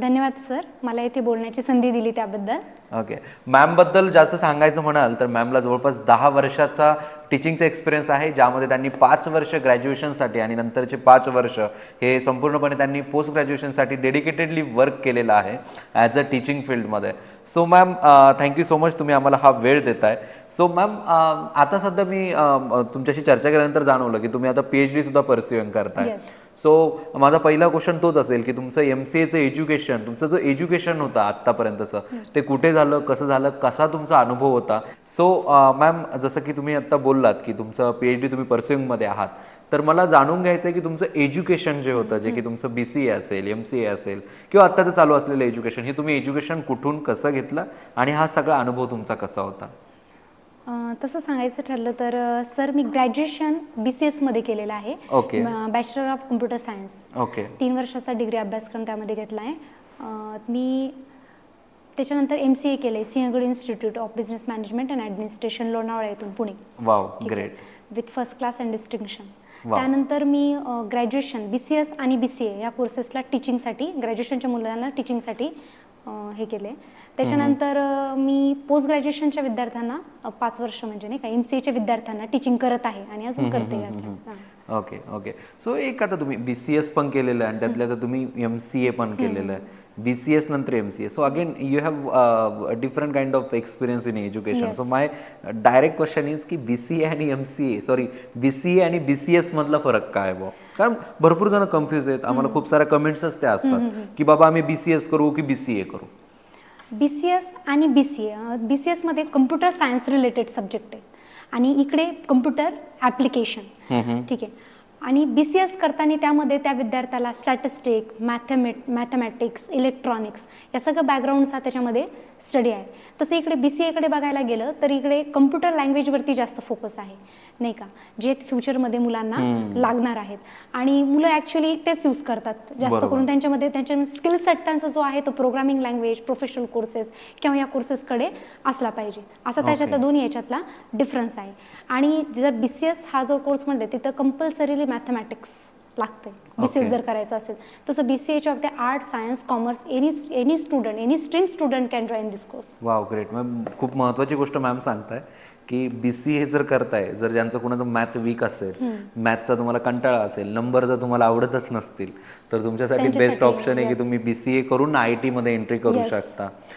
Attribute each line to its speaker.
Speaker 1: धन्यवाद सर. मला इथे बोलण्याची संधी दिली त्याबद्दल.
Speaker 2: ओके. मॅमबद्दल जास्त सांगायचं म्हणाल तर मॅमला जवळपास दहा वर्षाचा टीचिंगचा एक्सपिरियन्स आहे ज्यामध्ये त्यांनी पाच वर्ष ग्रॅज्युएशनसाठी आणि नंतरचे पाच वर्ष हे संपूर्णपणे त्यांनी पोस्ट ग्रॅज्युएशनसाठी डेडिकेटेडली वर्क केलेलं आहे ॲज अ टीचिंग फील्डमध्ये so ma'am thank you so much तुम्ही आम्हाला हा वेळ देताय. सो मॅम आता सध्या मी तुमच्याशी चर्चा केल्यानंतर जाणवलं की तुम्ही आता पी एच डीसुद्धा परस्युएंग करताय.
Speaker 1: Yes.
Speaker 2: सो माझा पहिला क्वेश्चन तोच असेल की तुमचं एम सी एचं एज्युकेशन तुमचं जो एज्युकेशन होतं आत्तापर्यंतचं ते कुठे झालं कसं झालं कसा तुमचा अनुभव होता? सो मॅम जसं की तुम्ही आत्ता बोललात की तुमचं पी एच डी तुम्ही पर्स्युईंगमध्ये आहात तर मला जाणून घ्यायचं आहे की तुमचं एज्युकेशन जे होतं जे की तुमचं बी सी ए असेल एम सी ए असेल किंवा आत्ताचं चालू असलेलं एज्युकेशन हे तुम्ही एज्युकेशन कुठून कसं घेतलं आणि हा सगळा अनुभव तुमचा कसा होता?
Speaker 1: तसं सांगायचं ठरलं तर सर मी ग्रॅज्युएशन बी सी एसमध्ये केलेलं आहे.
Speaker 2: Okay.
Speaker 1: Bachelor of computer science
Speaker 2: okay.
Speaker 1: तीन वर्षाचा डिग्री अभ्यासक्रम त्यामध्ये घेतला आहे. मी त्याच्यानंतर एम सी ए केलं आहे Sinhagad institute of business management and administration Lonavala येथून Pune.
Speaker 2: Wow great
Speaker 1: with first class and distinction. त्यानंतर मी ग्रॅज्युएशन बी सी एस आणि बी सी ए या कोर्सेसला टीचिंगसाठी ग्रॅज्युएशनच्या मुलांना टीचिंगसाठी हे केले. त्याच्यानंतर मी पोस्ट ग्रॅज्युएशनच्या विद्यार्थ्यांना पाच वर्ष म्हणजे नाही का एम सी एच्या विद्यार्थ्यांना टीचिंग करत आहे आणि अजून करते.
Speaker 2: ओके ओके सो एक आता तुम्ही बी सी एस पण केलेलं आहे आणि त्यातल्या तुम्ही एम सी ए पण केलेलं आहे. बी एस नंतर M C A so again you have different kind of experience in education
Speaker 1: Yes.
Speaker 2: So my direct question is की बी सी ए आणि M C A sorry B C A आणि B C S मधला फरक काय बुवा? कारण भरपूर जण कन्फ्युज आहेत. आम्हाला खूप साऱ्या कमेंट्सच त्या असतात. की बाबा आम्ही बी सी एस करू की बी सी ए करू?
Speaker 1: बी सी एस आणि B C A B C एसमध्ये कम्प्युटर सायन्स रिलेटेड सब्जेक्ट आहेत. आणि इकडे कम्प्युटर ॲप्लिकेशन ठीक आहे. आणि बी सी एस करताना त्यामध्ये त्या विद्यार्थ्याला स्टॅटिस्टिक मॅथमेट मॅथमॅटिक्स इलेक्ट्रॉनिक्स या सगळं बॅकग्राऊंडचा त्याच्यामध्ये स्टडी आहे. तसं इकडे बी सी एकडे बघायला गेलं तर इकडे कम्प्युटर लँग्वेजवरती जास्त फोकस आहे नाही का? जे फ्युचरमध्ये मुलांना लागणार आहेत. आणि मुलं ॲक्च्युली तेच यूज करतात. जास्त. करून त्यांच्यामध्ये त्यांच्या स्किल सेट त्यांचा जो आहे तो प्रोग्रामिंग लँग्वेज प्रोफेशनल कोर्सेस किंवा या कोर्सेसकडे असला पाहिजे. असा त्याच्यातला दोन्ही याच्यातला डिफरन्स आहे. आणि जर बी सी एस हा जो कोर्स म्हणते तिथं कंपल्सरीली मॅथमॅटिक्स लागते बी सी एस. जर करायचं असेल तसं बी सी एच्या बाबतीत art science commerce any any student any stream student can join this course
Speaker 2: wow great ma'am खूप महत्वाची गोष्ट मॅम सांगताय की बी सी ए जर करताय जर ज्यांचं कोणाचं मॅथ वीक असेल मॅथचा तुम्हाला कंटाळा असेल नंबर जर तुम्हाला आवडतच नसतील तर तुमच्यासाठी बेस्ट ऑप्शन आहे की. तुम्ही बी सी ए करून आय टी मध्ये एंट्री करू. शकता